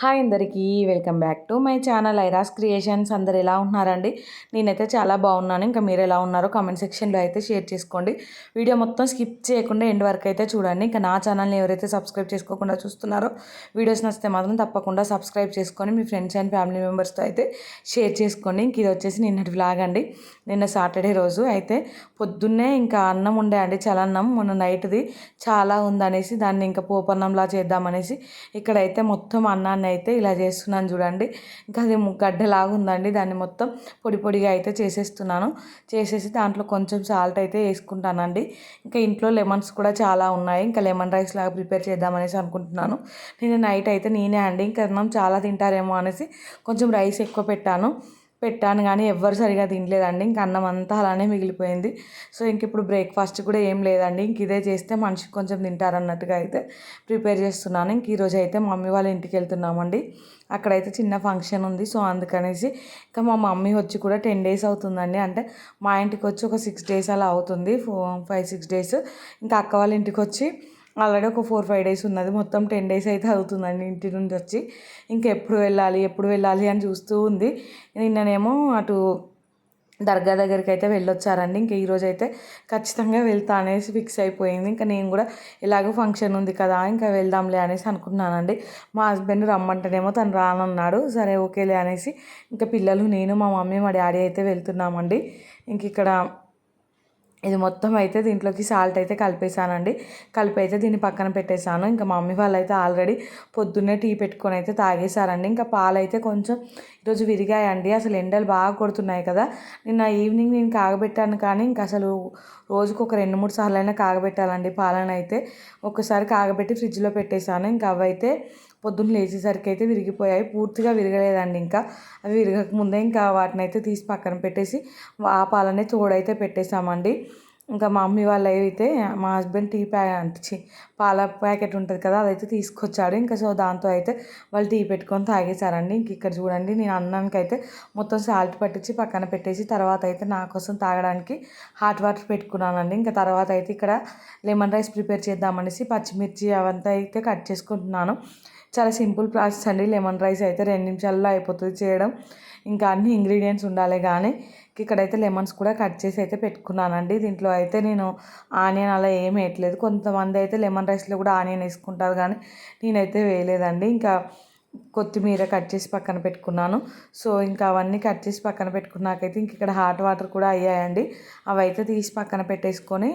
Hi అందరికీ welcome back to my channel ఐరాస్ creations. అందరు ఎలా ఉన్నారండి? నేనైతే చాలా బాగున్నాను. ఇంకా మీరు ఎలా ఉన్నారో కామెంట్ సెక్షన్లో అయితే షేర్ చేసుకోండి. వీడియో మొత్తం స్కిప్ చేయకుండా ఎండ్ వరకు అయితే చూడండి. ఇంకా నా ఛానల్ని ఎవరైతే సబ్స్క్రైబ్ చేసుకోకుండా చూస్తున్నారో వీడియోస్ నచ్చితే మాత్రం తప్పకుండా సబ్స్క్రైబ్ చేసుకొని మీ ఫ్రెండ్స్ అండ్ ఫ్యామిలీ మెంబర్స్తో అయితే షేర్ చేసుకోండి. ఇంక ఇది వచ్చేసి నిన్నటి వ్లాగ్ అండి. నిన్న సాటర్డే రోజు అయితే పొద్దున్నే ఇంకా అన్నం ఉండే అండి. చలన్నం. మొన్న నైట్ది చాలా ఉందనేసి దాన్ని ఇంకా పోపన్నంలా చేద్దామనేసి ఇక్కడైతే మొత్తం అన్నాన్ని దాన్ని అయితే ఇలా చేస్తున్నాను చూడండి. ఇంకా అది గడ్డలాగా ఉందండి. దాన్ని మొత్తం పొడి పొడిగా అయితే చేసేస్తున్నాను. చేసేసి దాంట్లో కొంచెం సాల్ట్ అయితే వేసుకుంటానండి. ఇంకా ఇంట్లో లెమన్స్ కూడా చాలా ఉన్నాయి. ఇంకా లెమన్ రైస్ లాగా ప్రిపేర్ చేద్దామనేసి అనుకుంటున్నాను. నేను నైట్ అయితే నేనే అండి. ఇంకా చాలా తింటారేమో అనేసి కొంచెం రైస్ ఎక్కువ పెట్టాను. పెట్టాను కానీ ఎవ్వరు సరిగా తినలేదండి. ఇంక అన్నం అంతా అలానే మిగిలిపోయింది. సో ఇంక ఇప్పుడు బ్రేక్ఫాస్ట్ కూడా ఏం లేదండి. ఇంక ఇదే చేస్తే మనిషికి కొంచెం తింటారన్నట్టుగా అయితే ప్రిపేర్ చేస్తున్నాను. ఇంక ఈరోజు అయితే మమ్మీ వాళ్ళ ఇంటికి వెళ్తున్నామండి. అక్కడైతే చిన్న ఫంక్షన్ ఉంది. సో అందుకనేసి ఇంకా మా మమ్మీ వచ్చి కూడా టెన్ డేస్ అవుతుందండి. అంటే మా ఇంటికి వచ్చి ఒక సిక్స్ డేస్ అలా అవుతుంది. Five six days. ఇంకా అక్క వాళ్ళ ఇంటికి వచ్చి ఆల్రెడీ ఒక ఫోర్ ఫైవ్ డేస్ ఉన్నది. మొత్తం టెన్ డేస్ అయితే అవుతుందండి ఇంటి నుంచి వచ్చి. ఇంకా ఎప్పుడు వెళ్ళాలి ఎప్పుడు వెళ్ళాలి అని చూస్తూ ఉంది. నిన్ననేమో అటు దర్గా దగ్గరికి అయితే వెళ్ళొచ్చారండి. ఇంకా ఈరోజు అయితే ఖచ్చితంగా వెళ్తా అనేసి ఫిక్స్ అయిపోయింది. ఇంకా నేను కూడా ఎలాగో ఫంక్షన్ ఉంది కదా ఇంకా వెళ్దాంలే అనేసి అనుకున్నానండి మా హస్బెండ్ రమ్మంటేనేమో తను రానన్నాడు. సరే ఓకేలే అనేసి ఇంకా పిల్లలు నేను మా మమ్మీ మా డాడీ అయితే వెళ్తున్నామండి. ఇంక ఇక్కడ ఇది మొత్తం అయితే దీంట్లోకి సాల్ట్ అయితే కలిపేసానండి కలిపి అయితే దీన్ని పక్కన పెట్టేశాను. ఇంకా మమ్మీ వాళ్ళు అయితే ఆల్రెడీ పొద్దున్నే టీ పెట్టుకొని అయితే తాగేశారండి. ఇంకా పాలు అయితే కొంచెం ఈరోజు విరిగాయండి. అసలు ఎండలు బాగా కొడుతున్నాయి కదా. నిన్న ఈవినింగ్ నేను కాగబెట్టాను కానీ ఇంకా అసలు రోజుకు ఒక రెండు మూడు సార్లు అయినా కాగబెట్టాలండి పాలను అయితే ఒకసారి కాగబెట్టి ఫ్రిడ్జ్లో పెట్టేశాను. ఇంకా అవైతే పొద్దున్న లేచేసరికి అయితే విరిగిపోయాయి. పూర్తిగా విరగలేదండి ఇంకా. అవి విరగక ముందే ఇంకా వాటిని అయితే తీసి పక్కన పెట్టేసి ఆ పాలనే తోడైతే పెట్టేశామండి. ఇంకా మా మమ్మీ వాళ్ళు అయితే మా హస్బెండ్ టీ ప్యా ప్యాకెట్ పాల ప్యాకెట్ ఉంటుంది కదా అదైతే తీసుకొచ్చాడు ఇంకా సో దాంతో అయితే వాళ్ళు టీ పెట్టుకొని తాగేశారండి. ఇంక ఇక్కడ చూడండి నేను అన్నానికి అయితే మొత్తం సాల్ట్ పట్టించి పక్కన పెట్టేసి తర్వాత అయితే నా కోసం తాగడానికి హాట్ వాటర్ పెట్టుకున్నానండి. ఇంకా తర్వాత అయితే ఇక్కడ లెమన్ రైస్ ప్రిపేర్ చేద్దామనేసి పచ్చిమిర్చి అవంతా అయితే కట్ చేసుకుంటున్నాను. చాలా సింపుల్ ప్రాసెస్ అండి. లెమన్ రైస్ అయితే రెండు నిమిషాల్లో అయిపోతుంది చేయడం. ఇంకా అన్ని ఇంగ్రీడియంట్స్ ఉండాలి కానీ ఇక్కడైతే లెమన్స్ కూడా కట్ చేసి అయితే పెట్టుకున్నానండి. దీంట్లో అయితే నేను ఆనియన్ అలా ఏం వేయట్లేదు. కొంతమంది అయితే లెమన్ రైస్లో కూడా ఆనియన్ వేసుకుంటారు కానీ నేనైతే వేయలేదండి. ఇంకా కొత్తిమీర కట్ చేసి పక్కన పెట్టుకున్నాను. సో ఇంకా అవన్నీ కట్ చేసి పక్కన పెట్టుకున్నాకైతే ఇంక ఇక్కడ హాట్ వాటర్ కూడా అయ్యాయండి. అవి అయితే తీసి పక్కన పెట్టేసుకొని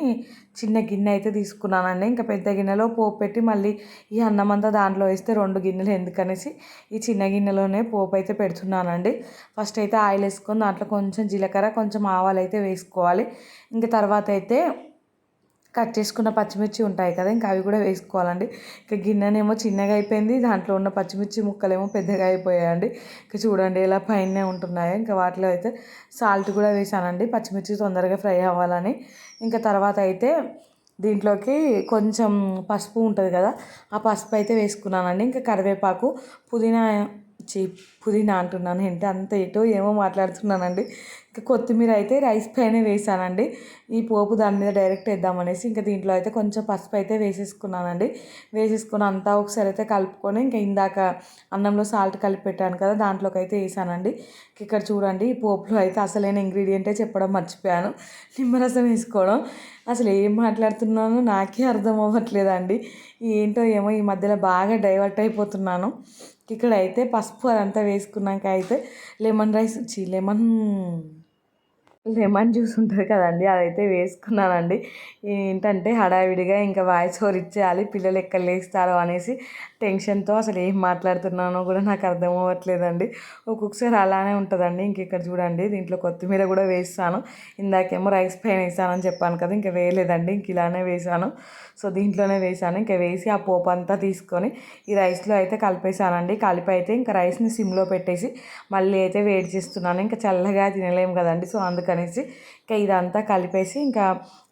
చిన్న గిన్నె అయితే తీసుకున్నానండి. ఇంకా పెద్ద గిన్నెలో పోపు పెట్టి మళ్ళీ ఈ అన్నం అంతా దాంట్లో వేస్తే రెండు గిన్నెలు. ఎందుకనేసి ఈ చిన్న గిన్నెలోనే పోపు అయితే పెడుతున్నానండి. ఫస్ట్ అయితే ఆయిల్ వేసుకొని దాంట్లో కొంచెం జీలకర్ర కొంచెం ఆవాలు అయితే వేసుకోవాలి. ఇంకా తర్వాత అయితే కట్ చేసుకున్న పచ్చిమిర్చి ఉంటాయి కదా ఇంకా అవి కూడా వేసుకోవాలండి. ఇంకా గిన్నెనేమో చిన్నగా అయిపోయింది దాంట్లో ఉన్న పచ్చిమిర్చి ముక్కలేమో పెద్దగా అయిపోయాయండి. ఇంకా చూడండి ఎలా పైన ఉంటున్నాయో ఇంకా వాటిలో అయితే సాల్ట్ కూడా వేసానండి. పచ్చిమిర్చి తొందరగా ఫ్రై అవ్వాలని. ఇంకా తర్వాత అయితే దీంట్లోకి కొంచెం పసుపు ఉంటుంది కదా ఆ పసుపు అయితే వేసుకున్నానండి. ఇంకా కరివేపాకు పుదీనా చి పుదీనా అంటున్నాను ఏంటి అంత ఎటో ఏమో మాట్లాడుతున్నానండి. ఇంకా కొత్తిమీర అయితే రైస్ పైన వేసానండి. ఈ పోపు దాని మీద డైరెక్ట్ వేద్దామనేసి ఇంకా దీంట్లో అయితే కొంచెం పసుపు అయితే వేసేసుకున్నానండి. వేసేసుకుని అంతా ఒకసారి అయితే కలుపుకొని ఇంకా ఇందాక అన్నంలో సాల్ట్ కలిపి పెట్టాను కదా దాంట్లోకి అయితే వేసానండి. ఇక్కడ చూడండి ఈ పోపులో అయితే అసలైన ఇంగ్రీడియంటే చెప్పడం మర్చిపోయాను. నిమ్మరసం వేసుకోవడం. అసలు ఏం మాట్లాడుతున్నానో నాకే అర్థం అవ్వట్లేదండి. ఏంటో ఏమో ఈ మధ్యలో బాగా డైవర్ట్ అయిపోతున్నాను. ఇక్కడ అయితే పసుపు అదంతా వేసుకున్నాక అయితే లెమన్ రైస్ వచ్చి లెమన్ లెమన్ జ్యూస్ ఉంటుంది కదండి అదైతే వేసుకున్నానండి. ఏంటంటే హడావిడిగా ఇంకా వాయిస్ ఓవర్ ఇచ్చేయాలి పిల్లలు ఎక్కడ లేస్తారో అనేసి టెన్షన్తో అసలు ఏం మాట్లాడుతున్నానో కూడా నాకు అర్థం అవ్వట్లేదండి. ఒక్కొక్కసారి అలానే ఉంటుందండి. ఇంక ఇక్కడ చూడండి దీంట్లో కొత్తిమీర కూడా వేస్తాను. ఇందాకేమో రైస్ పైన వేసానని చెప్పాను కదా ఇంకా వేయలేదండి. ఇంక ఇలానే వేసాను. సో దీంట్లోనే వేసాను. ఇంకా వేసి ఆ పోపు అంతా తీసుకొని ఈ రైస్లో అయితే కలిపేసానండి. కలిపి అయితే ఇంకా రైస్ని సిమ్లో పెట్టేసి మళ్ళీ అయితే వేడి చేస్తున్నాను. ఇంకా చల్లగా తినలేము కదండి. సో అందుకనేసి ఇంకా ఇదంతా కలిపేసి ఇంకా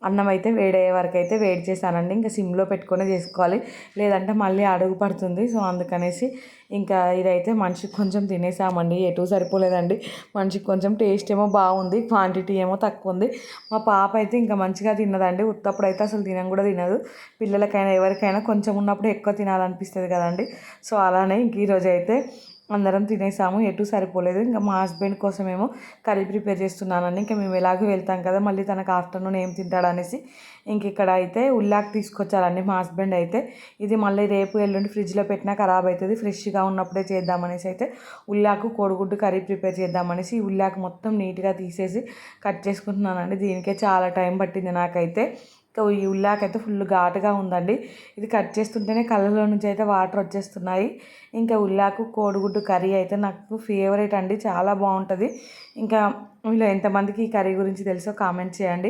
అన్నం అయితే వేడయ్యే వరకు అయితే వేడి చేశానండి. ఇంకా సిమ్లో పెట్టుకొని చేసుకోవాలి. లేదంటే మళ్ళీ అడుగు పడుతుంది. సో అందుకనేసి ఇంకా ఇదైతే మనిషికి కొంచెం తినేసామండి. ఎటు సరిపోలేదండి. మనిషికి కొంచెం టేస్ట్ ఏమో బాగుంది. క్వాంటిటీ ఏమో తక్కువ ఉంది. మా పాప అయితే ఇంకా మంచిగా తిన్నదండి. ఉత్తప్పుడు అయితే అసలు తినం కూడా తినదు. పిల్లలకైనా ఎవరికైనా కొంచెం ఉన్నప్పుడు ఎక్కువ తినాలనిపిస్తుంది కదండి. సో అలానే ఇంక ఈరోజు అయితే అందరం తినేసాము ఎటు సరిపోలేదు. ఇంకా మా హస్బెండ్ కోసమేమో కర్రీ ప్రిపేర్ చేస్తున్నానండి. ఇంకా మేము ఎలాగో వెళ్తాం కదా మళ్ళీ తనకు ఆఫ్టర్నూన్ ఏం తింటాడు అనేసి ఇంక ఇక్కడ అయితే ఉల్లాక్ తీసుకొచ్చారండి మా హస్బెండ్ అయితే. ఇది మళ్ళీ రేపు ఎల్లుండి ఫ్రిడ్జ్లో పెట్టినా ఖరాబ్ అవుతుంది ఫ్రెష్గా ఉన్నప్పుడే చేద్దామనేసి అయితే ఉల్లాకు కోడిగుడ్డు కర్రీ ప్రిపేర్ చేద్దామనేసి ఈ ఉల్లాకు మొత్తం నీట్గా తీసేసి కట్ చేసుకుంటున్నానండి. దీనికే చాలా టైం పట్టింది నాకైతే. ఈ ఉల్లాకైతే ఫుల్ ఘాటుగా ఉందండి. ఇది కట్ చేస్తుంటేనే కళ్ళలో నుంచి అయితే వాటర్ వచ్చేస్తున్నాయి. ఇంకా ఉల్లాకు కోడిగుడ్డు కర్రీ అయితే నాకు ఫేవరెట్ అండి. చాలా బాగుంటుంది. ఇంకా ఇలా ఎంతమందికి ఈ కర్రీ గురించి తెలుసో కామెంట్ చేయండి.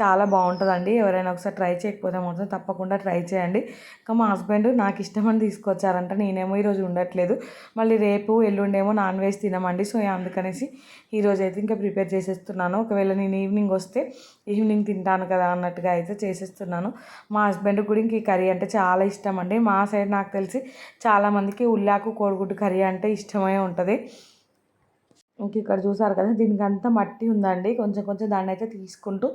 చాలా బాగుంటుందండి. ఎవరైనా ఒకసారి ట్రై చేయకపోతే మాత్రం తప్పకుండా ట్రై చేయండి. ఇంకా మా హస్బెండ్ నాకు ఇష్టమని తీసుకొచ్చారంట. నేనేమో ఈరోజు ఉండట్లేదు. మళ్ళీ రేపు ఎల్లుండేమో నాన్ వెజ్ తినమండి. సో అందుకనేసి ఈరోజు అయితే ఇంకా ప్రిపేర్ చేసేస్తున్నాను. ఒకవేళ నేను ఈవినింగ్ వస్తే ఈవినింగ్ తింటాను కదా అన్నట్టుగా అయితే చేసేస్తున్నాను. మా హస్బెండ్ కూడా ఇంక ఈ కర్రీ అంటే చాలా ఇష్టం అండి మా సైడ్ నాకు తెలిసి చాలామందికి ఉల్లాకు కోడిగుడ్డు కర్రీ అంటే ఇష్టమై ఉంటుంది. ఇంక ఇక్కడ చూసారు కదా దీనికి అంతా మట్టి ఉందండి. కొంచెం కొంచెం దాన్ని అయితే తీసుకుంటూ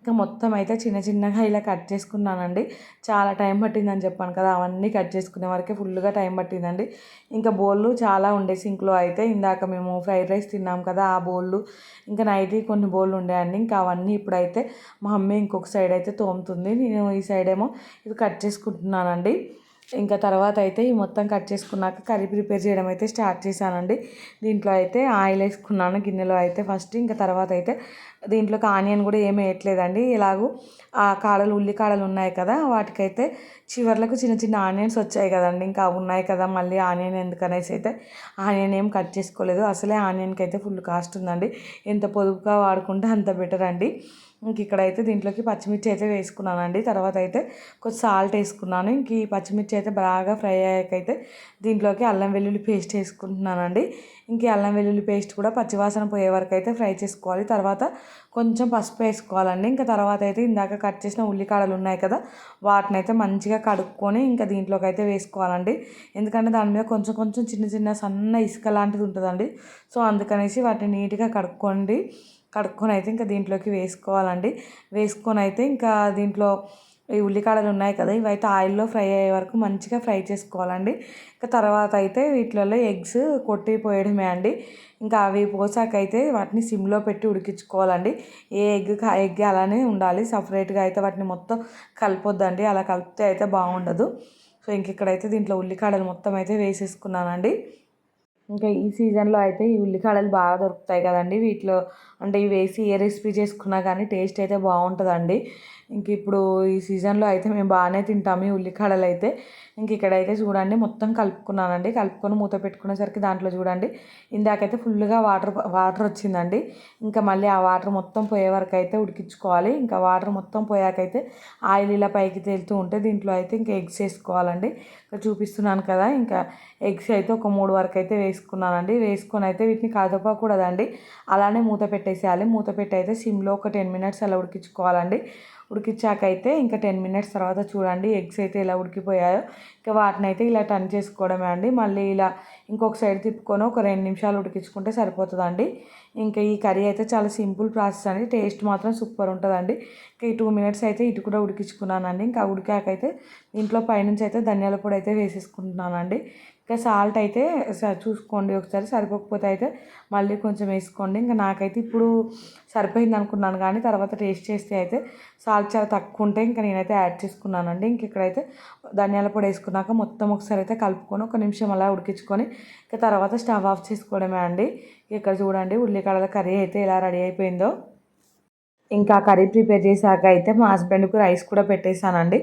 ఇంకా మొత్తం అయితే చిన్న చిన్నగా ఇలా కట్ చేసుకున్నానండి. చాలా టైం పట్టిందని చెప్పాను కదా అవన్నీ కట్ చేసుకునే వరకే ఫుల్గా టైం పట్టిందండి. ఇంకా బౌళ్ళు చాలా ఉండే సింక్లో అయితే ఇందాక మేము ఫ్రైడ్ రైస్ తిన్నాం కదా ఆ బోళ్ళు ఇంకా నైట్ కొన్ని బోళ్ళు ఉండేయండి ఇంకా అవన్నీ ఇప్పుడైతే మా మమ్మీ ఇంకొక సైడ్ అయితే తోముతుంది. నేను ఈ సైడ్ ఏమో ఇది కట్ చేసుకుంటున్నానండి. ఇంకా తర్వాత అయితే ఈ మొత్తం కట్ చేసుకున్నాక కర్రీ ప్రిపేర్ చేయడం అయితే స్టార్ట్ చేశానండి. దీంట్లో అయితే ఆయిల్ వేసుకున్నాను గిన్నెలో అయితే ఫస్ట్. ఇంకా తర్వాత అయితే దీంట్లోకి ఆనియన్ కూడా ఏమి వేయట్లేదండి. ఇలాగూ ఆ కాడలు ఉల్లి కాడలు ఉన్నాయి కదా వాటికైతే చివర్లకు చిన్న చిన్న ఆనియన్స్ వచ్చాయి కదండి. ఇంకా అవి ఉన్నాయి కదా మళ్ళీ ఆనియన్ ఎందుకనేసి అయితే ఆనియన్ ఏం కట్ చేసుకోలేదు. అసలే ఆనియన్కి అయితే ఫుల్ కాస్ట్ ఉందండి. ఎంత పొదుపుగా వాడుకుంటే అంత బెటర్ అండి. ఇంక ఇక్కడైతే దీంట్లోకి పచ్చిమిర్చి అయితే వేసుకున్నానండి. తర్వాత అయితే కొంచెం సాల్ట్ వేసుకున్నాను. ఇంక ఈ పచ్చిమిర్చి అయితే బాగా ఫ్రై అయ్యాకైతే దీంట్లోకి అల్లం వెల్లుల్లి పేస్ట్ వేసుకుంటున్నానండి. ఇంక అల్లం వెల్లుల్లి పేస్ట్ కూడా పచ్చివాసన పోయే వరకు అయితే ఫ్రై చేసుకోవాలి. తర్వాత కొంచెం పసుపు వేసుకోవాలండి. ఇంకా తర్వాత అయితే ఇందాక కట్ చేసిన ఉల్లికాడలు ఉన్నాయి కదా వాటిని అయితే మంచిగా కడుక్కొని ఇంకా దీంట్లోకి అయితే వేసుకోవాలండి. ఎందుకంటే దాని మీద కొంచెం కొంచెం చిన్న చిన్న సన్న ఇసుక లాంటిది ఉంటుందండి. సో అందుకనేసి వాటిని నీట్గా కడుక్కోండి. కడుక్కొని అయితే ఇంకా దీంట్లోకి వేసుకోవాలండి. వేసుకొని అయితే ఇంకా దీంట్లో ఈ ఉల్లికాడలు ఉన్నాయి కదా ఇవైతే ఆయిల్లో ఫ్రై అయ్యే వరకు మంచిగా ఫ్రై చేసుకోవాలండి. ఇంకా తర్వాత అయితే వీటిలలో ఎగ్స్ కొట్టి పోయడమే అండి. ఇంకా అవి పోసాకైతే వాటిని సిమ్లో పెట్టి ఉడికించుకోవాలండి. ఏ ఎగ్ ఎగ్ అలానే ఉండాలి సపరేట్గా అయితే వాటిని మొత్తం కలిపొద్దండి. అలా కలిపితే అయితే బాగుండదు. సో ఇంక ఇక్కడైతే దీంట్లో ఉల్లికాడలు మొత్తం అయితే వేసేసుకున్నానండి. ఇంకా ఈ సీజన్లో అయితే ఈ ఉల్లికాడలు బాగా దొరుకుతాయి కదండి. వీటిలో అంటే ఇవి వేసి ఏ రెసిపీ చేసుకున్నా కానీ టేస్ట్ అయితే బాగుంటుందండి. ఇంక ఇప్పుడు ఈ సీజన్లో అయితే మేము బాగానే తింటాము ఈ ఉల్లికాడలు అయితే. ఇంక ఇక్కడైతే చూడండి మొత్తం కలుపుకున్నానండి. కలుపుకొని మూత పెట్టుకునేసరికి దాంట్లో చూడండి ఇందాకైతే ఫుల్గా వాటర్ వాటర్ వచ్చిందండి. ఇంకా మళ్ళీ ఆ వాటర్ మొత్తం పోయే వరకు అయితే ఉడికించుకోవాలి. ఇంకా వాటర్ మొత్తం పోయాకైతే ఆయిల్ ఇలా పైకి తేలుతూ ఉంటే దీంట్లో అయితే ఇంకా ఎగ్స్ వేసుకోవాలండి. ఇంకా చూపిస్తున్నాను కదా ఇంకా ఎగ్స్ అయితే ఒక మూడు వరకు అయితే వేసుకున్నానండి. వేసుకొని అయితే వీటిని కదపకూడదండి అలానే మూత పెట్టేసేయాలి. మూత పెట్టి అయితే సిమ్లో ఒక టెన్ మినిట్స్ అలా ఉడికించుకోవాలండి. ఉడికించాక అయితే ఇంకా టెన్ మినిట్స్ తర్వాత చూడండి ఎగ్స్ అయితే ఇలా ఉడికిపోయాయో. ఇంకా వాటిని అయితే ఇలా టర్న్ చేసుకోవడమే అండి. మళ్ళీ ఇలా ఇంకొక సైడ్ తిప్పుకొని ఒక రెండు నిమిషాలు ఉడికించుకుంటే సరిపోతుందండి. ఇంకా ఈ కర్రీ అయితే చాలా సింపుల్ ప్రాసెస్ అండి. టేస్ట్ మాత్రం సూపర్ ఉంటుందండి. ఇంకా ఈ టూ మినిట్స్ అయితే ఇటు కూడా ఉడికించుకున్నానండి. ఇంకా ఉడికాకైతే దీంట్లో పైనుంచి అయితే ధనియాల పొడి అయితే వేసేసుకుంటున్నానండి. ఇంకా సాల్ట్ అయితే చూసుకోండి ఒకసారి సరిపోకపోతే అయితే మళ్ళీ కొంచెం వేసుకోండి. ఇంకా నాకైతే ఇప్పుడు సరిపోయింది అనుకున్నాను కానీ తర్వాత టేస్ట్ చేస్తే అయితే సాల్ట్ చాలా తక్కువ ఉంటే ఇంకా నేనైతే యాడ్ చేసుకున్నానండి. ఇంక ఇక్కడైతే ధనియాల పొడి వేసుకున్నాక మొత్తం ఒకసారి అయితే కలుపుకొని ఒక నిమిషం అలా ఉడికించుకొని ఇంకా తర్వాత స్టవ్ ఆఫ్ చేసుకోవడమే అండి. ఇక్కడ చూడండి ఉల్లికాడల కర్రీ అయితే ఎలా రెడీ అయిపోయిందో. ఇంకా కర్రీ ప్రిపేర్ చేశాక అయితే మా హస్బెండ్కి రైస్ కూడా పెట్టేశానండి.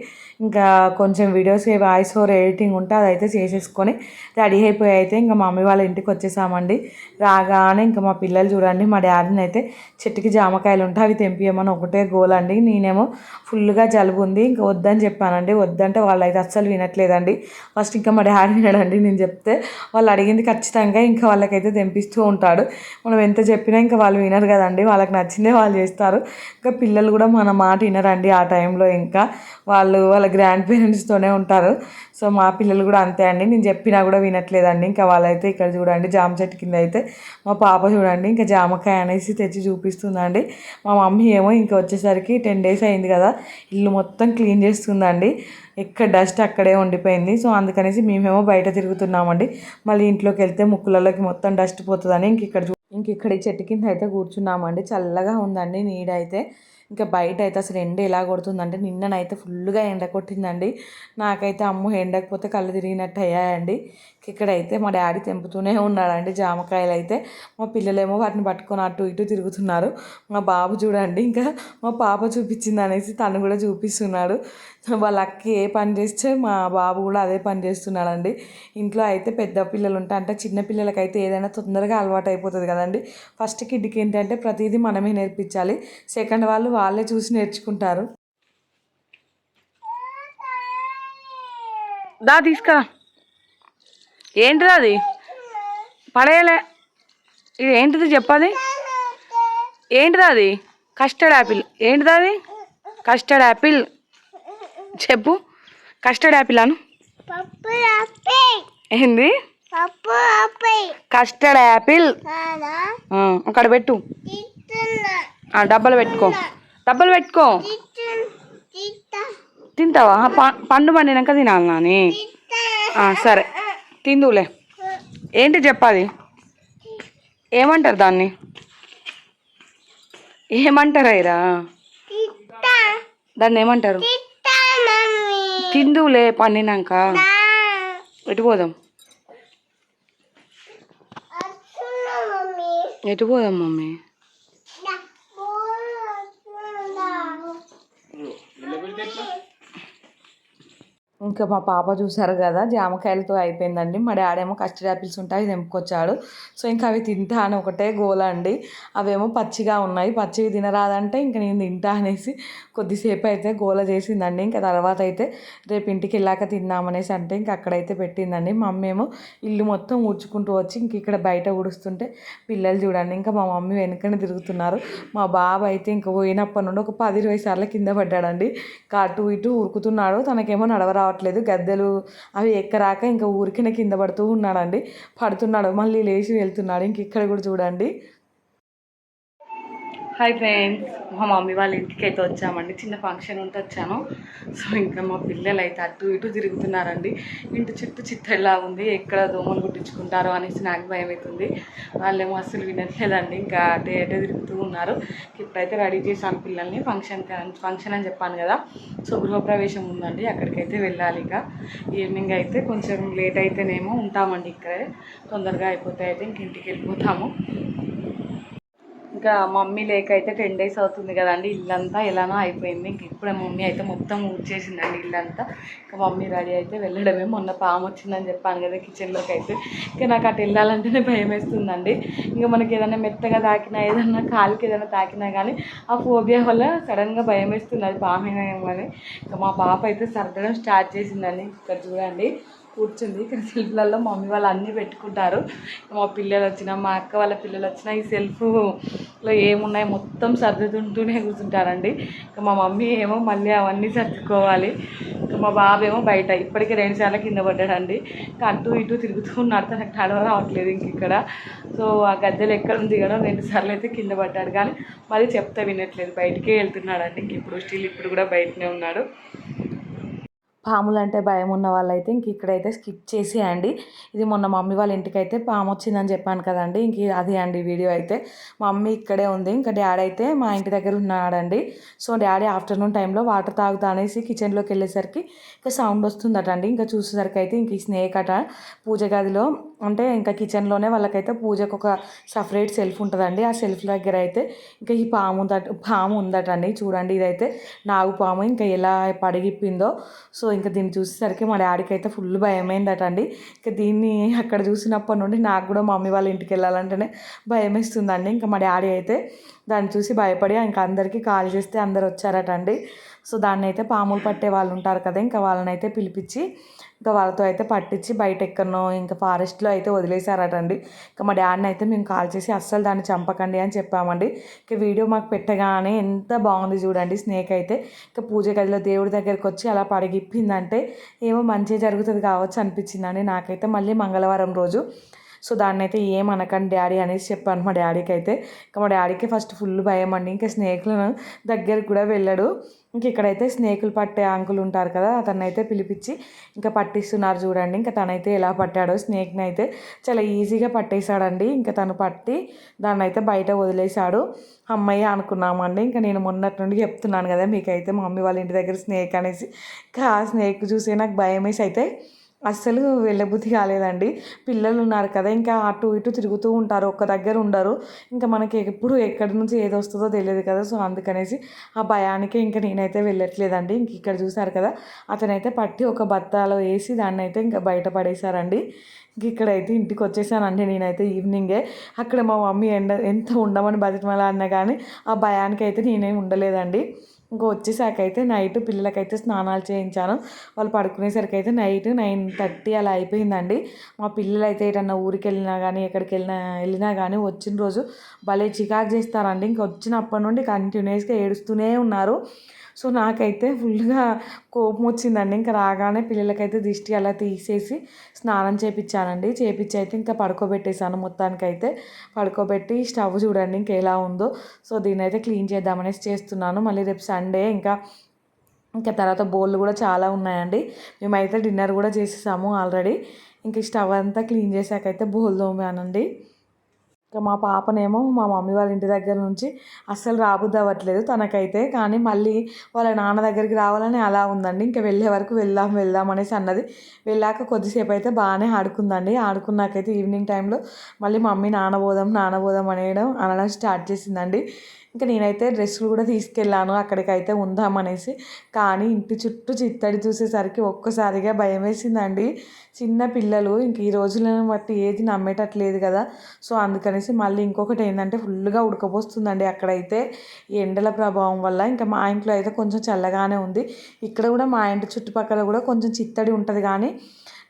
ఇంకా కొంచెం వీడియోస్ వాయిస్ ఓవర్ ఎడిటింగ్ ఉంటే అదైతే చేసేసుకొని రెడీ అయిపోయి అయితే ఇంకా మమ్మీ వాళ్ళ ఇంటికి వచ్చేసామండి. రాగానే ఇంకా మా పిల్లలు చూడండి మా డాడీని అయితే చెట్టుకి జామకాయలు ఉంటే అవి తెంపియమని ఒకటే గోల్ అండి. నేనేమో ఫుల్గా జలుబు ఉంది ఇంకా వద్దని చెప్పానండి. వద్దంటే వాళ్ళు అయితే అస్సలు వినట్లేదండి. ఫస్ట్ ఇంకా మా డాడీ వినడండి నేను చెప్తే వాళ్ళు అడిగింది ఖచ్చితంగా ఇంకా వాళ్ళకైతే తెంపిస్తూ ఉంటాడు. మనం ఎంత చెప్పినా ఇంకా వాళ్ళు వినరు కదండి వాళ్ళకి నచ్చిందే వాళ్ళు చేస్తారు. ఇంకా పిల్లలు కూడా మన మాట వినరండి ఆ టైంలో ఇంకా. వాళ్ళు వాళ్ళ గ్రాండ్ పేరెంట్స్తోనే ఉంటారు. సో మా పిల్లలు కూడా అంతే అండి. నేను చెప్పినా కూడా వినట్లేదండి. ఇంకా వాళ్ళైతే ఇక్కడ చూడండి జామ చెట్టు కింద అయితే మా పాప చూడండి ఇంకా జామకాయ అనేసి తెచ్చి చూపిస్తుందండి. మా మమ్మీ ఏమో ఇంకా వచ్చేసరికి టెన్ డేస్ అయింది కదా ఇల్లు మొత్తం క్లీన్ చేస్తుందండి. ఎక్కడ డస్ట్ అక్కడే ఉండిపోయింది. సో అందుకనేసి మేమేమో బయట తిరుగుతున్నామండి. మళ్ళీ ఇంట్లోకి వెళ్తే ముక్కులలోకి మొత్తం డస్ట్ పోతుందని ఇంక ఇక్కడ ఇంక ఇక్కడ ఈ చెట్టు కింద అయితే కూర్చున్నామండి. చల్లగా ఉందండి నీడైతే. ఇంకా బయట అయితే అసలు ఎండ ఎలా కొడుతుందంటే నిన్ననైతే ఫుల్గా ఎండ కొట్టిందండి. నాకైతే అమ్మ ఎండకపోతే కళ్ళు తిరిగినట్టు అయ్యాయండి ఇక్కడైతే మా డాడీ తెంపుతూనే ఉన్నాడండి జామకాయలు అయితే మా పిల్లలేమో వాటిని పట్టుకొని అటు ఇటు తిరుగుతున్నారు. మా బాబు చూడండి ఇంకా మా పాప చూపించింది అనేసి తను కూడా చూపిస్తున్నాడు. వాళ్ళ అక్కి ఏ పని చేస్తే మా బాబు కూడా అదే పని చేస్తున్నాడండి. ఇంట్లో అయితే పెద్ద పిల్లలు ఉంటాయి అంటే చిన్న పిల్లలకైతే ఏదైనా తొందరగా అలవాటు అయిపోతుంది కదండి. ఫస్ట్ కిడ్కి ఏంటంటే ప్రతిదీ మనమే నేర్పించాలి. సెకండ్ వాళ్ళు వాళ్ళే చూసి నేర్చుకుంటారు. దా తీసుకురా. ఏంటిది అది? పడేయలే. ఇది ఏంటిది చెప్పది? ఏంటిది అది? Custard apple. ఏంటిది అది? Custard apple. చెప్పు. కస్టర్డ్ యాపిల్ అను. ఏంది? Custard apple. అక్కడ పెట్టు. డబ్బాలు పెట్టుకో. డబ్బాలు పెట్టుకో. తింటావా? పండు పండినాక తినాలి నాని. సరే. తిందులే. ఏంటి చెప్పాలి? ఏమంటారు దాన్ని? ఏమంటారు అయిరా దాన్ని ఏమంటారు? తిందులే పండినాక. ఎటు పోదాం? ఎటు పోదాం మమ్మీ? ఇంకా మా పాప చూసారు కదా జామకాయలతో అయిపోయిందండి. మా డాడేమో కస్టర్డ్ యాపిల్స్ ఉంటాయి తెంపుకొచ్చాడు. సో ఇంకా అవి తింటా అని ఒకటే గోల అండి. అవేమో పచ్చిగా ఉన్నాయి పచ్చివి తినరాదంటే ఇంకా నేను తింటా అనేసి కొద్దిసేపు అయితే గోల చేసిందండి. ఇంకా తర్వాత అయితే రేపు ఇంటికి వెళ్ళాక తిందామనేసి అంటే ఇంకా అక్కడైతే పెట్టిందండి. మా మమ్మీ ఏమో ఇల్లు మొత్తం ఊడ్చుకుంటూ వచ్చి ఇంక ఇక్కడ బయట ఊడుస్తుంటే పిల్లలు చూడండి ఇంకా మా మమ్మీ వెనుకనే తిరుగుతున్నారు. మా బాబు అయితే ఇంకా పోయినప్పటి నుండి ఒక పది ఇరవై సార్లు కింద పడ్డాడండి. ఇంకా అటు ఇటు ఉరుకుతున్నాడు తనకేమో నడవ రావట్లేదు. గద్దెలు అవి ఎక్కరాక ఇంకా ఊరికిన కింద పడుతూ ఉన్నాడండి. పడుతున్నాడు. మళ్ళీ లేచి వెళ్తున్నాడు. ఇంక ఇక్కడ కూడా చూడండి. హాయ్ ఫ్రెండ్స్ మా మమ్మీ వాళ్ళ ఇంటికి అయితే వచ్చామండి. చిన్న ఫంక్షన్ ఉంటే వచ్చాను. సో ఇంకా మా పిల్లలు అయితే అటు ఇటు తిరుగుతున్నారండి. ఇంటి చుట్టూ చిత్తడిలా ఉంది. ఎక్కడ దోమలు కుట్టించుకుంటారో అనేసి నాకు భయం అవుతుంది. వాళ్ళేమో అసలు వినట్లేదండి. ఇంకా అటు అటే తిరుగుతూ ఉన్నారు. ఇప్పుడైతే రెడీ చేశాను పిల్లల్ని. ఫంక్షన్ ఫంక్షన్ అని చెప్పాను కదా. సో గృహప్రవేశం ఉందండి. అక్కడికైతే వెళ్ళాలి ఇక. ఈవినింగ్ అయితే కొంచెం లేట్ అయితేనేమో ఉంటామండి ఇక్కడే. తొందరగా అయిపోతే అయితే ఇంక ఇంటికి వెళ్ళిపోతాము. ఇంకా మమ్మీ లేక అయితే టెన్ డేస్ అవుతుంది కదండి. ఇల్లంతా ఎలానో అయిపోయింది. ఇంక ఇప్పుడే మమ్మీ అయితే మొత్తం ఊడ్చేసిందండి ఇల్లంతా. ఇంకా మమ్మీ రెడీ అయితే వెళ్ళడమే. మొన్న పాము వచ్చిందని చెప్పాను కదా కిచెన్లోకి అయితే. ఇంకా నాకు అటు వెళ్ళాలంటేనే భయం వేస్తుందండి. ఇంకా మనకి ఏదైనా మెత్తగా తాకినా ఏదన్నా కాలికి ఏదైనా తాకినా కానీ ఆ ఫోబియా వల్ల సడన్గా భయం వేస్తుంది. అది పామేమో అని ఇంకా మా పాప అయితే సర్దడం స్టార్ట్ చేసిందండి. ఇక్కడ చూడండి. కూర్చుంది. ఇక్కడ సెల్ఫ్లలో మమ్మీ వాళ్ళు అన్నీ పెట్టుకుంటారు. మా పిల్లలు వచ్చినా మా అక్క వాళ్ళ పిల్లలు వచ్చినా ఈ సెల్ఫ్లో ఏమున్నాయి మొత్తం సర్దుతుంటూనే కూర్చుంటారండి. ఇంకా మా మమ్మీ ఏమో మళ్ళీ అవన్నీ సర్దుకోవాలి. ఇంకా మా బాబు ఏమో బయట ఇప్పటికే రెండు సార్లు కింద పడ్డాడండి. ఇంకా అటు ఇటు తిరుగుతూ ఉన్నాడు. తనకు నడవ రావట్లేదు ఇంక ఇక్కడ. సో ఆ గద్దెలు ఎక్కడ దిగడం రెండు సార్లు అయితే కింద పడ్డాడు. కానీ మళ్ళీ చెప్తే వినట్లేదు. బయటికే వెళ్తున్నాడండి. ఇంక ఇప్పుడు స్టిల్ ఇప్పుడు కూడా బయటనే ఉన్నాడు. పాములు అంటే భయం ఉన్న వాళ్ళైతే ఇంక ఇక్కడైతే స్కిప్ చేసేయండి. ఇది మొన్న మమ్మీ వాళ్ళ ఇంటికి అయితే పాము వచ్చిందని చెప్పాను కదండి. ఇంక అది అండి వీడియో అయితే. మమ్మీ ఇక్కడే ఉంది. ఇంకా డాడీ అయితే మా ఇంటి దగ్గర ఉన్నాడండి. సో డాడీ ఆఫ్టర్నూన్ టైంలో వాటర్ తాగుతా అనేసి కిచెన్లోకి వెళ్ళేసరికి ఇంకా సౌండ్ వస్తుందట అండి ఇంకా చూసేసరికి అయితే ఇంక ఈ స్నేక్ అట పూజ గదిలో అంటే ఇంకా కిచెన్లోనే వాళ్ళకైతే పూజకు ఒక సపరేట్ సెల్ఫ్ ఉంటుందండి. ఆ సెల్ఫ్ దగ్గర అయితే ఇంకా ఈ పాము ఉందట పాము ఉందట అండి చూడండి ఇదైతే నాగు పాము ఇంకా ఎలా పడిగిప్పిందో. సో ఇంకా దీన్ని చూసేసరికి మా డాడీకి అయితే ఫుల్ భయమైందట అండి ఇంకా దీన్ని అక్కడ చూసినప్పటి నుండి నాకు కూడా మమ్మీ వాళ్ళ ఇంటికి వెళ్ళాలంటేనే భయం వేస్తుందండి ఇంకా మా డాడీ అయితే దాన్ని చూసి భయపడి ఇంకా అందరికీ కాల్ చేస్తే అందరు వచ్చారట అండి సో దాన్ని అయితే పాములు పట్టే వాళ్ళు ఉంటారు కదా ఇంకా వాళ్ళని అయితే పిలిపించి ఇంకా వాళ్ళతో అయితే పట్టించి బయట ఎక్కడనో ఇంకా ఫారెస్ట్లో అయితే వదిలేశారటండి. ఇంకా మా డాడీని అయితే మేము కాల్ చేసి అస్సలు దాన్ని చంపకండి అని చెప్పామండి. ఇంకా వీడియో మాకు పెట్టగానే ఎంత బాగుంది చూడండి స్నేక్ అయితే. ఇంకా పూజ గదిలో దేవుడి దగ్గరికి వచ్చి అలా పడిగిప్పిందంటే ఏమో మంచిగా జరుగుతుంది కావచ్చు అనిపించిందండి నాకైతే. మళ్ళీ మంగళవారం రోజు సో దాన్ని అయితే ఏం అనకండి డాడీ అనేసి చెప్పాను మా డాడీకి అయితే ఇంకా మా డాడీకి ఫస్ట్ ఫుల్ భయం అండి. ఇంకా స్నేక్లను దగ్గరికి కూడా వెళ్ళాడు. ఇంక ఇక్కడైతే స్నేకులు పట్టే అంకులు ఉంటారు కదా అతన్ని అయితే పిలిపించి ఇంకా పట్టిస్తున్నారు చూడండి. ఇంకా తనైతే ఎలా పట్టాడో స్నేక్ని అయితే చాలా ఈజీగా పట్టేశాడండి. ఇంకా తను పట్టి దాన్ని అయితే బయట వదిలేశాడు. అమ్మయ్య అనుకున్నామండి. ఇంకా నేను మొన్నటి నుండి చెప్తున్నాను కదా మీకైతే మా మమ్మీ వాళ్ళ ఇంటి దగ్గర స్నేక్ అనేసి. ఇంకా ఆ స్నేక్ చూసి నాకు భయం వేసి అయితే అస్సలు వెళ్ళబుద్ధి కాలేదండి. పిల్లలు ఉన్నారు కదా ఇంకా అటు ఇటు తిరుగుతూ ఉంటారు ఒక్క దగ్గర ఉండరు. ఇంకా మనకి ఎప్పుడు ఎక్కడి నుంచి ఏది వస్తుందో తెలియదు కదా సో అందుకనేసి ఆ భయానికే ఇంకా నేనైతే వెళ్ళట్లేదండి. ఇంక ఇక్కడ చూసారు కదా అతనైతే పట్టి ఒక బత్తాలో వేసి దాన్ని అయితే ఇంకా బయట పడేశారండి. ఇంక ఇక్కడైతే ఇంటికి వచ్చేసానండి నేనైతే ఈవినింగే. అక్కడ మా మమ్మీ ఎండ ఎంత ఉండమని బతిమలా అన్నా కానీ ఆ భయానికి అయితే నేనేం ఉండలేదండి. ఇంకా వచ్చేసాక అయితే నైట్ పిల్లలకైతే స్నానాలు చేయించాను. వాళ్ళు పడుకునేసరికి అయితే నైట్ నైన్ థర్టీ అలా అయిపోయిందండి. మా పిల్లలు అయితే ఏటన్నా ఊరికి వెళ్ళినా కానీ ఎక్కడికి వెళ్ళినా వెళ్ళినా కానీ వచ్చిన రోజు భలే చికాకు చేస్తారండి. ఇంక వచ్చినప్పటి నుండి కంటిన్యూస్గా ఏడుస్తూనే ఉన్నారు. సో నాకైతే ఫుల్గా కోపం వచ్చిందండి. ఇంకా రాగానే పిల్లలకైతే దిష్టి అలా తీసేసి స్నానం చేపించానండి చేపించి అయితే ఇంకా పడుకోబెట్టేశాను మొత్తానికైతే. పడుకోబెట్టి స్టవ్ చూడండి ఇంకా ఎలా ఉందో. సో దీన్ని అయితే క్లీన్ చేద్దామనేసి చేస్తున్నాను. మళ్ళీ రేపు సండే ఇంకా ఇంకా తర్వాత బోళ్ళు కూడా చాలా ఉన్నాయండి. మేమైతే డిన్నర్ కూడా చేసేసాము ఆల్రెడీ. ఇంక స్టవ్ అంతా క్లీన్ చేశాకైతే బోల్ తోమానండి. ఇంకా మా పాపనేమో మా మమ్మీ వాళ్ళ ఇంటి దగ్గర నుంచి అస్సలు రాబుద్ది అవ్వట్లేదు తనకైతే. కానీ మళ్ళీ వాళ్ళ నాన్న దగ్గరికి రావాలని అలా ఉందండి. ఇంకా వెళ్ళే వరకు వెళ్దాం వెళ్దాం అనేసి అన్నది. వెళ్ళాక కొద్దిసేపు అయితే బాగానే ఆడుకుందండి. ఆడుకున్నాకైతే ఈవినింగ్ టైంలో మళ్ళీ మమ్మీ నానబోదాం నానబోదాం అనేయడం అనడం స్టార్ట్ చేసిందండి. ఇంకా నేనైతే డ్రెస్సులు కూడా తీసుకెళ్ళాను. అక్కడికైతే ఉందామనేసి కానీ ఇంటి చుట్టూ చిత్తడి చూసేసరికి ఒక్కసారిగా భయం వేసిందండి. చిన్న పిల్లలు ఇంక ఈ రోజులను బట్టి ఏది నమ్మేటట్లేదు కదా. సో అందుకని అందుకనేసి మళ్ళీ ఇంకొకటి ఏంటంటే ఫుల్గా ఉడకపోస్తుందండి అక్కడైతే ఎండల ప్రభావం వల్ల. ఇంకా మా ఇంట్లో అయితే కొంచెం చల్లగానే ఉంది. ఇక్కడ కూడా మా ఇంటి చుట్టుపక్కల కూడా కొంచెం చిత్తడి ఉంటుంది కానీ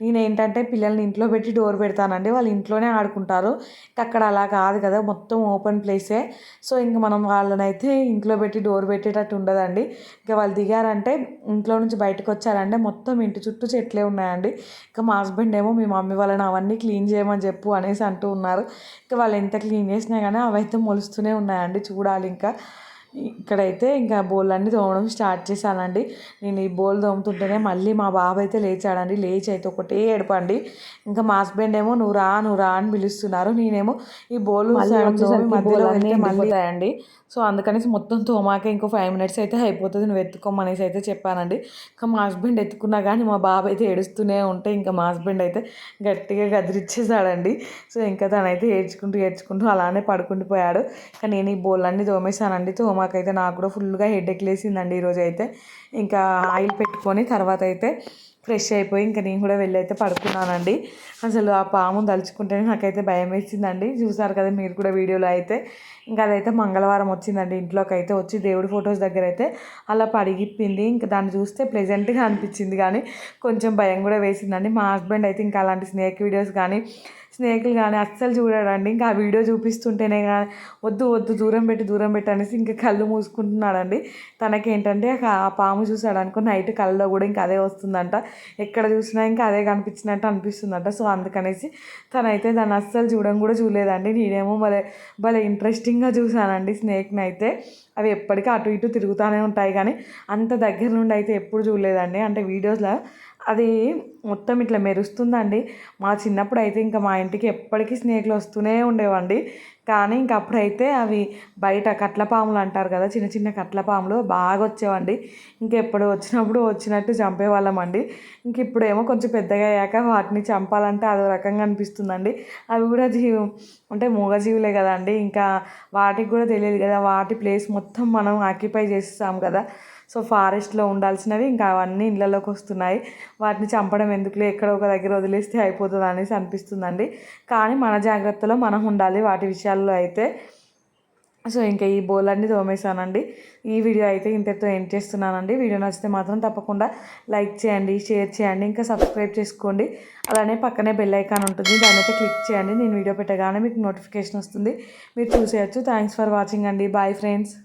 నేను ఏంటంటే పిల్లల్ని ఇంట్లో పెట్టి డోర్ పెడతానండి. వాళ్ళు ఇంట్లోనే ఆడుకుంటారు. అక్కడ అలా కాదు కదా మొత్తం ఓపెన్ ప్లేసే. సో ఇంక మనం వాళ్ళని అయితే ఇంట్లో పెట్టి డోర్ పెట్టేటట్టు ఉండదండి. ఇంకా వాళ్ళు దిగారంటే ఇంట్లో నుంచి బయటకు వచ్చారంటే మొత్తం ఇంటి చుట్టూ చెట్లే ఉన్నాయండి. ఇంకా మా హస్బెండ్ ఏమో మీ మమ్మీ వాళ్ళని అవన్నీ క్లీన్ చేయమని చెప్పు అనేసి అంటూ ఉన్నారు. ఇంకా వాళ్ళు ఎంత క్లీన్ చేసినా కానీ అవైతే మొలుస్తూనే ఉన్నాయండి చూడాలి ఇంకా. ఇక్కడైతే ఇంకా బోళ్ళన్నీ తోమడం స్టార్ట్ చేశానండి. నేను ఈ బోల్ తోముతుంటేనే మళ్ళీ మా బాబు అయితే లేచాడండి. లేచి అయితే ఒకటే ఏడపండి. ఇంకా మా హస్బెండ్ ఏమో నువ్వు రా నువ్వు రా అని పిలుస్తున్నారు. నేనేమో ఈ బోల్ మధ్యలో మళ్ళీ అండి సో అందుకనేసి మొత్తం తోమాక ఇంకో ఫైవ్ మినిట్స్ అయితే అయిపోతుంది నువ్వు ఎత్తుకోమనేసి అయితే చెప్పానండి. ఇంకా మా హస్బెండ్ ఎత్తుకున్నా కానీ మా బాబు అయితే ఏడుస్తూనే ఉంటే ఇంకా మా హస్బెండ్ అయితే గట్టిగా గదిరిచ్చేసాడండి. సో ఇంకా తనైతే ఏడ్చుకుంటూ ఏడ్చుకుంటూ అలానే పడుకుండిపోయాడు ఇంకా నేను ఈ బోళ్ళన్నీ తోమేశానండి. తోమాకైతే నాకు కూడా ఫుల్గా హెడ్ ఎక్లేసిందండి ఈరోజు అయితే ఇంకా ఆయిల్ పెట్టుకొని తర్వాత అయితే ఫ్రెష్ అయిపోయి ఇంకా నేను కూడా వెళ్ళి అయితే పడుకున్నానండి. అసలు ఆ పాము తలుచుకుంటేనే నాకైతే భయం వేసిందండి. చూసారు కదా మీరు కూడా వీడియోలో అయితే. ఇంకా అదైతే మంగళవారం వచ్చిందండి. ఇంట్లోకి అయితే వచ్చి దేవుడి ఫొటోస్ దగ్గర అయితే అలా పడిగిప్పింది. ఇంకా దాన్ని చూస్తే ప్లెజెంట్గా అనిపించింది కానీ కొంచెం భయం కూడా వేసిందండి. మా హస్బెండ్ అయితే ఇంకా అలాంటి స్నేక్ వీడియోస్ కానీ స్నేకులు కానీ అస్సలు చూడాడండి. ఇంకా ఆ వీడియో చూపిస్తుంటేనే కానీ వద్దు వద్దు దూరం పెట్టి దూరం పెట్టి అనేసి ఇంకా కళ్ళు మూసుకుంటున్నాడండి. తనకేంటంటే ఆ పాము చూసాడు అనుకో నైట్ కళ్ళలో కూడా ఇంకా అదే వస్తుందంట. ఎక్కడ చూసినా ఇంకా అదే కనిపించినట్టు అనిపిస్తుందంట. సో అందుకనేసి తనైతే దాన్ని అస్సలు చూడడం కూడా చూడలేదండి. నేనేమో భలే భలే ఇంట్రెస్టింగ్గా చూశానండి స్నేక్ని అయితే అవి ఎప్పటికీ అటు ఇటు తిరుగుతూనే ఉంటాయి కానీ అంత దగ్గర నుండి అయితే ఎప్పుడు చూడలేదండి. అంటే వీడియోస్లో అది మొత్తం ఇట్లా మెరుస్తుందండి. మా చిన్నప్పుడు అయితే ఇంకా మా ఇంటికి ఎప్పటికీ స్నేక్లు వస్తూనే ఉండేవండి. కానీ ఇంక అప్పుడైతే అవి బయట కట్లపాములు అంటారు కదా చిన్న చిన్న కట్లపాములు బాగా వచ్చేవండి. ఇంకెప్పుడు వచ్చినప్పుడు వచ్చినట్టు చంపేవాళ్ళమండి. ఇంక ఇప్పుడేమో కొంచెం పెద్దగా అయ్యాక వాటిని చంపాలంటే అదో రకంగా అనిపిస్తుందండి. అవి కూడా జీవి అంటే మూగజీవులే కదండి. ఇంకా వాటికి కూడా తెలియదు కదా వాటి ప్లేస్ మొత్తం మనం ఆక్యుపై చేస్తాం కదా. సో ఫారెస్ట్లో ఉండాల్సినవి ఇంకా అవన్నీ ఇళ్ళలోకి వస్తున్నాయి. వాటిని చంపడం ఎందుకులే? ఎక్కడ ఒక దగ్గర వదిలేస్తే అయిపోతుంది అనేసి అనిపిస్తుందండి. కానీ మన జాగ్రత్తలో మనం ఉండాలి వాటి విషయాల్లో అయితే. సో ఇంకా ఈ బోల్ అన్నీ తోమేశానండి. ఈ వీడియో అయితే ఇంతటితో ఎండ్ చేస్తున్నానండి. వీడియో నచ్చితే మాత్రం తప్పకుండా లైక్ చేయండి షేర్ చేయండి ఇంకా సబ్స్క్రైబ్ చేసుకోండి. అలానే పక్కనే బెల్ ఐకాన్ ఉంటుంది. దాని అయితే క్లిక్ చేయండి. నేను వీడియో పెట్టగానే మీకు నోటిఫికేషన్ వస్తుంది. మీరు చూసేయచ్చు. థ్యాంక్స్ ఫర్ వాచింగ్ అండి. Bye friends.